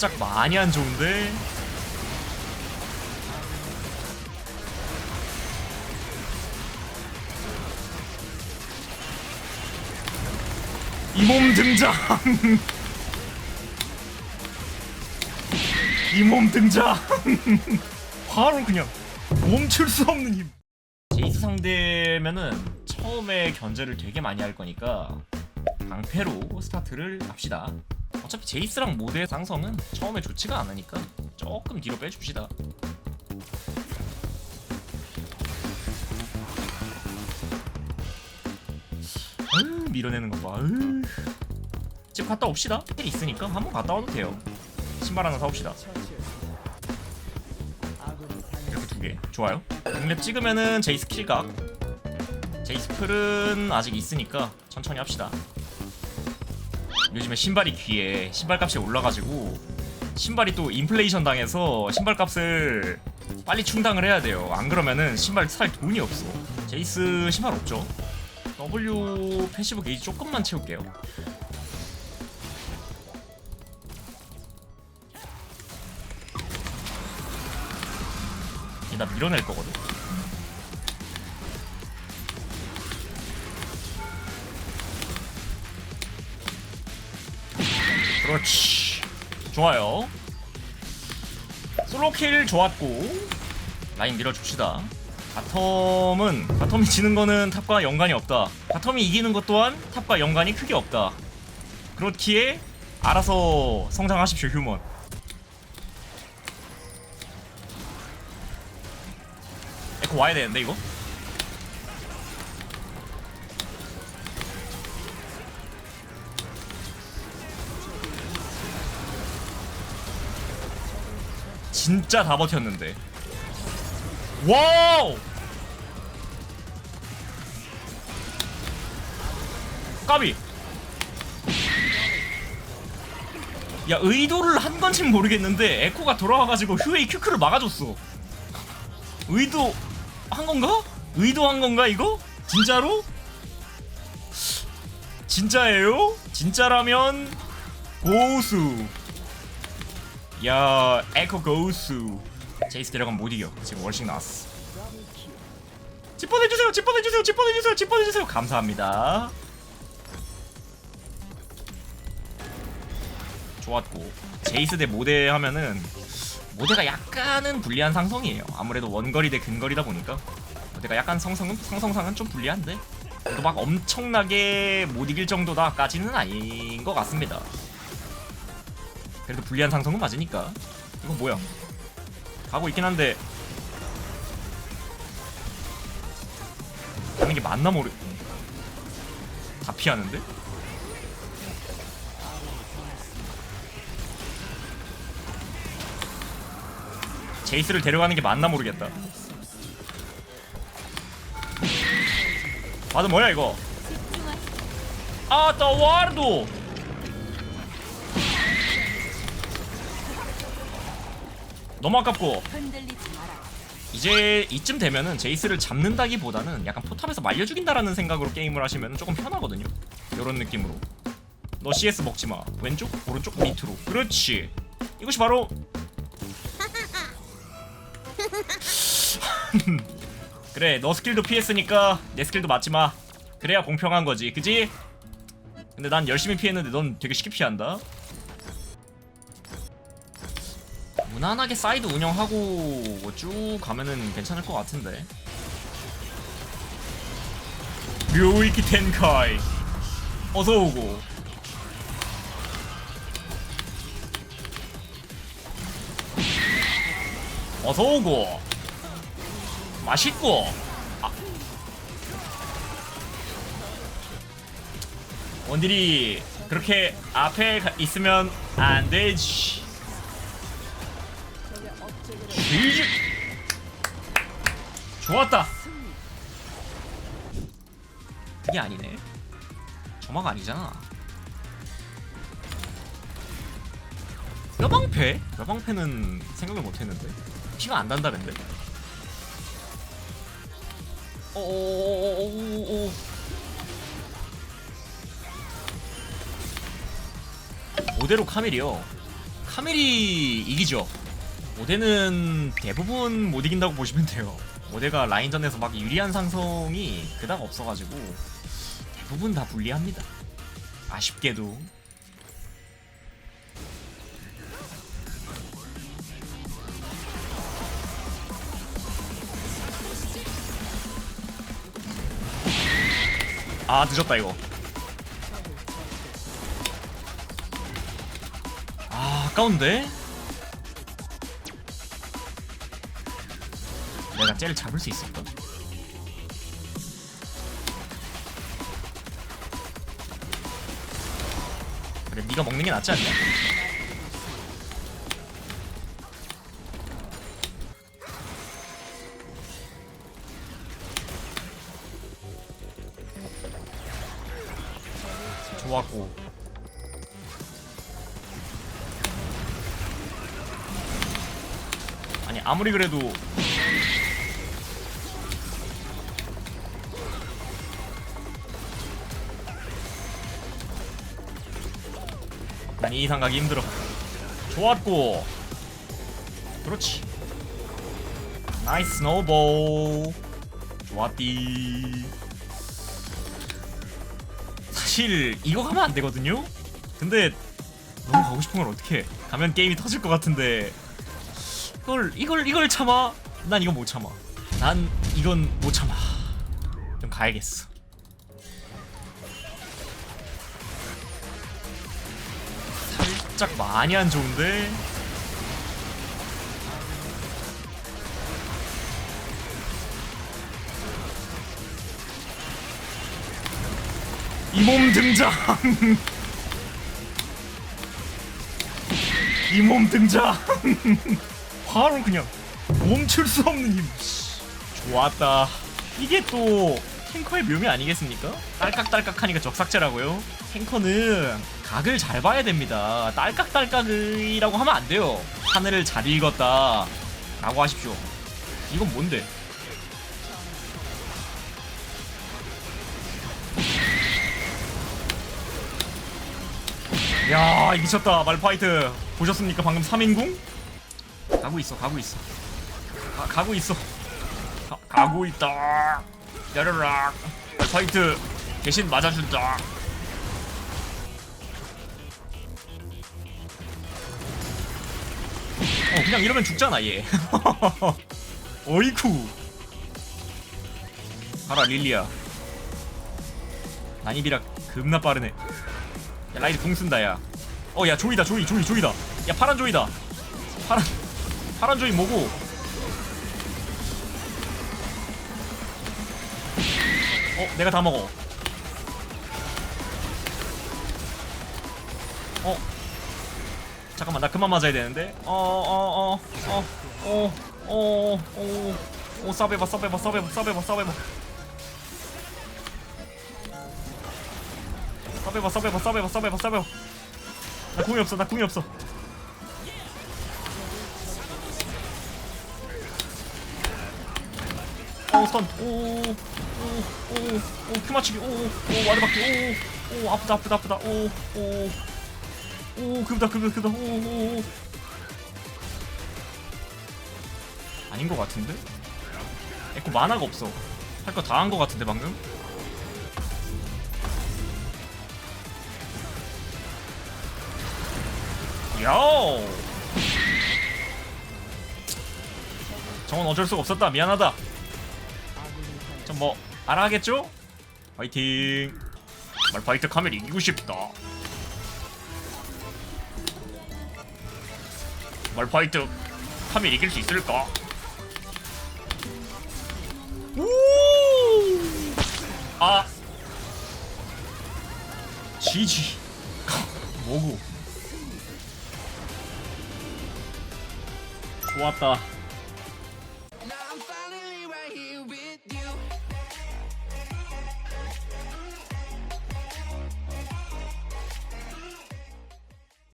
살짝 많이 안 좋은데? 이 몸 등장! 이 몸 등장! 바로 그냥 멈출 수 없는 힘! 제이스 상대면은 처음에 견제를 되게 많이 할 거니까 방패로 스타트를 합시다 어차피 제이스랑 모드의 상성은 처음에 좋지가 않으니까 조금 뒤로 빼줍시다. 으 밀어내는 거봐 집 갔다 옵시다. 힐 있으니까 한번 갔다 와도 돼요. 신발 하나 사옵시다. 이렇게 두 개. 좋아요. 6렙 찍으면은 제이스 킬각. 제이스 풀은 아직 있으니까 천천히 합시다 요즘에 신발이 귀해 신발값이 올라가지고 신발이 또 인플레이션 당해서 신발값을 빨리 충당을 해야 돼요. 안 그러면은 신발 살 돈이 없어. 제이스 신발 없죠? W 패시브 게이지 조금만 채울게요. 얘나 밀어낼 거거든 그렇지. 좋아요. 솔로킬 좋았고 라인 밀어줍시다. 바텀은 바텀이 지는 거는 탑과 연관이 없다. 바텀이 이기는 것 또한 탑과 연관이 크게 없다. 그렇기에 알아서 성장하십시오 휴먼. 에코 와야 되는데 이거? 진짜 다 버텼는데 와우 까비 야 의도를 한 건진 모르겠는데 에코가 돌아와가지고 휴에이 큐큐를 막아줬어 의도 한 건가? 의도한 건가 이거? 진짜로? 진짜예요? 진짜라면 고수 야 에코 고수. 제이스 데려가면 못 이겨. 지금 월식 나왔어. 집 보내주세요 집 보내주세요 집 보내주세요 집 보내주세요. 감사합니다. 좋았고. 제이스 대 모대 하면은 모대가 약간은 불리한 상성이에요. 아무래도 원거리 대 근거리다 보니까. 모대가 약간 성성은 상성상은 좀 불리한데. 그래도 막 엄청나게 못 이길 정도다까지는 아닌 것 같습니다 그래도 불리한 상성은 맞으니까. 이건 뭐야? 가고 있긴 한데. 하는 게 맞나 모르 다 피하는데? 제이스를 데려가는 게 맞나 모르겠다. 아너 뭐야 이거? 아따 와르도 너무 아깝고. 이제 이쯤 되면은 제이스를 잡는다기보다는 약간 포탑에서 말려 죽인다라는 생각으로 게임을 하시면 조금 편하거든요. 이런 느낌으로. 너 CS 먹지 마. 왼쪽, 오른쪽, 밑으로. 그렇지. 이것이 바로 그래. 너 스킬도 피했으니까 내 스킬도 맞지 마. 그래야 공평한 거지. 그지? 근데 난 열심히 피했는데 넌 되게 쉽게 피한다. 무난하게 사이드 운영하고 쭉 가면은 괜찮을 것 같은데. 묘이키 텐카이 어서 오고. 어서 오고. 맛있고. 아. 원딜이 그렇게 앞에 가- 있으면 안 되지. 질질 좋았다. 그게 아니네. 저막 아니잖아. 여방패? 여방패는 생각을 못했는데? 피가 안 단다는데? 오오오오오오 오대로 카밀이요. 카멜이 이기죠. 모대는 대부분 못 이긴다고 보시면 돼요. 모대가 라인전에서 막 유리한 상성이 그닥 없어가지고 대부분 다 불리합니다. 아쉽게도 아 늦었다 이거 아 아까운데 내가 쟤를 잡을 수 있을까? 그래 네가 먹는 게 낫지 않냐? 좋았고 아니 아무리 그래도 난이 이상 가기 힘들어 좋았고 그렇지 나이스 스노볼 좋았디 사실 이거 가면 안 되거든요. 근데 너무 가고 싶은 걸 어떻게? 가면 게임이 터질 것 같은데 이걸 이걸 이걸 참아? 난 이건 못 참아. 난 이건 못 참아. 좀 가야겠어. 살짝 많이 안 좋은데. 이 몸 등장. 이 몸 등장. 바로 그냥 멈출 수 없는 힘. 좋았다. 이게 또 탱커의 묘미 아니겠습니까? 딸깍딸깍하니까 적삭제라고요. 탱커는 각을 잘 봐야 됩니다. 딸깍딸깍이라고 하면 안 돼요. 하늘을 잘 읽었다. 라고 하십시오. 이건 뭔데? 야 미쳤다 말파이트 보셨습니까 방금 3인궁? 가고 있어 가고 있어 가, 가고 있어 가, 가고 있다 야르락 말파이트 대신 맞아준다 어 그냥 이러면 죽잖아 얘 어이쿠 가라 릴리야 난입이라 겁나 빠르네 야 라이드 궁 쓴다 야. 어 야 조이다 조이 조이 조이다. 야 파란 조이다. 파란 파란 조이 뭐고? 어 내가 다 먹어. 어 잠깐만 나 그만 맞아야 되는데. 어어어 어어어어어 싸배봐 싸배봐 싸배봐 싸배봐 싸배봐. 싸배봐 싸배봐 싸배봐 싸배봐 싸배봐. 나 궁이 없어 나 궁이 없어. 오 스턴. 오오오오오 큐 맞추기. 오오 와드 박기. 오오 아프다 아프다 아프다. 오오 오 그다 그다 그다 오오 아닌 것 같은데? 에코 만화가 없어 할 거 다 한 것 같은데 방금? 요! 정원 어쩔 수가 없었다. 미안하다. 좀 뭐 알아 하겠죠? 화이팅. 말 파이트 카멜 이기고 싶다. 말파이트 카멜 이길 수 있을까? 우! 아. 지지. 뭐고? 좋았다.